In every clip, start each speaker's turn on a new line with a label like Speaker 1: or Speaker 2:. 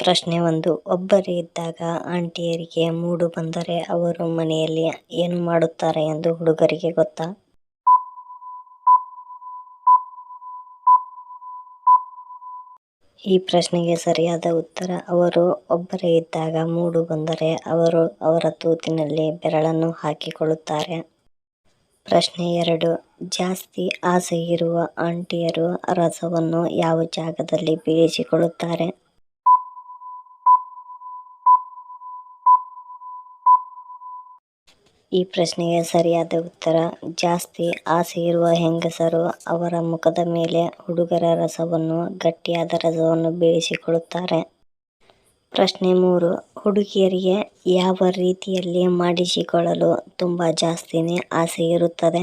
Speaker 1: ಪ್ರಶ್ನೆ ಒಂದು. ಒಬ್ಬರೇ ಇದ್ದಾಗ ಆಂಟಿಯರಿಗೆ ಮೂಡು ಬಂದರೆ ಅವರು ಮನೆಯಲ್ಲಿ ಏನು ಮಾಡುತ್ತಾರೆ ಎಂದು ಹುಡುಗರಿಗೆ ಗೊತ್ತಾ? ಈ ಪ್ರಶ್ನೆಗೆ ಸರಿಯಾದ ಉತ್ತರ. ಅವರು ಒಬ್ಬರೇ ಇದ್ದಾಗ ಮೂಡು ಬಂದರೆ ಅವರು ಅವರ ತೂತಿನಲ್ಲಿ ಬೆರಳನ್ನು ಹಾಕಿಕೊಳ್ಳುತ್ತಾರೆ. ಪ್ರಶ್ನೆ ಎರಡು. ಜಾಸ್ತಿ ಆಸೆ ಇರುವ ಆಂಟಿಯರು ರಸವನ್ನು ಯಾವ ಜಾಗದಲ್ಲಿ ಬೀಳಿಸಿಕೊಳ್ಳುತ್ತಾರೆ ಈ ಪ್ರಶ್ನೆಗೆ ಸರಿಯಾದ ಉತ್ತರ. ಜಾಸ್ತಿ ಆಸೆ ಇರುವ ಹೆಂಗಸರು ಅವರ ಮುಖದ ಮೇಲೆ ಹುಡುಗರ ರಸವನ್ನು, ಗಟ್ಟಿಯಾದ ರಸವನ್ನು ಬೀಳಿಸಿಕೊಳ್ಳುತ್ತಾರೆ. ಪ್ರಶ್ನೆ ಮೂರು. ಹುಡುಗಿಯರಿಗೆ ಯಾವ ರೀತಿಯಲ್ಲಿ ಮಾಡಿಸಿಕೊಳ್ಳಲು ತುಂಬ ಜಾಸ್ತಿನೇ ಆಸೆ ಇರುತ್ತದೆ?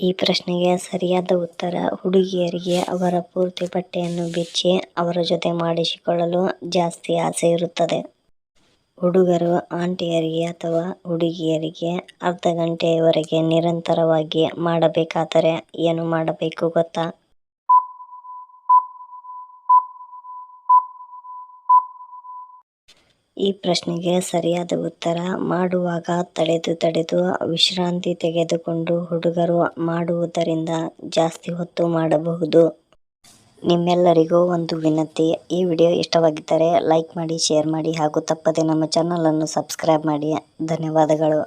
Speaker 1: ಈ ಪ್ರಶ್ನೆಗೆ ಸರಿಯಾದ ಉತ್ತರ ಹುಡುಗಿಯರಿಗೆ ಅವರ ಪೂರ್ತಿ ಬಟ್ಟೆಯನ್ನು ಬಿಚ್ಚಿ ಅವರ ಜೊತೆ ಮಾಡಿಸಿಕೊಳ್ಳಲು ಜಾಸ್ತಿ ಆಸೆ ಇರುತ್ತದೆ. ಹುಡುಗರು ಆಂಟಿಯರಿಗೆ ಅಥವಾ ಹುಡುಗಿಯರಿಗೆ ಅರ್ಧ ಗಂಟೆಯವರೆಗೆ ನಿರಂತರವಾಗಿ ಮಾಡಬೇಕಾದರೆ ಏನು ಮಾಡಬೇಕು ಗೊತ್ತಾ? ಈ ಪ್ರಶ್ನೆಗೆ ಸರಿಯಾದ ಉತ್ತರ ಮಾಡುವಾಗ ತಡೆದು ತಡೆದು ವಿಶ್ರಾಂತಿ ತೆಗೆದುಕೊಂಡು ಹುಡುಗರು ಮಾಡುವುದರಿಂದ ಜಾಸ್ತಿ ಹೊತ್ತು ಮಾಡಬಹುದು. ನಿಮ್ಮೆಲ್ಲರಿಗೂ ಒಂದು ವಿನಂತಿ. ಈ ವಿಡಿಯೋ ಇಷ್ಟವಾಗಿದ್ದರೆ ಲೈಕ್ ಮಾಡಿ, ಶೇರ್ ಮಾಡಿ ಹಾಗೂ ತಪ್ಪದೆ ನಮ್ಮ ಚಾನಲನ್ನು ಸಬ್ಸ್ಕ್ರೈಬ್ ಮಾಡಿ. ಧನ್ಯವಾದಗಳು.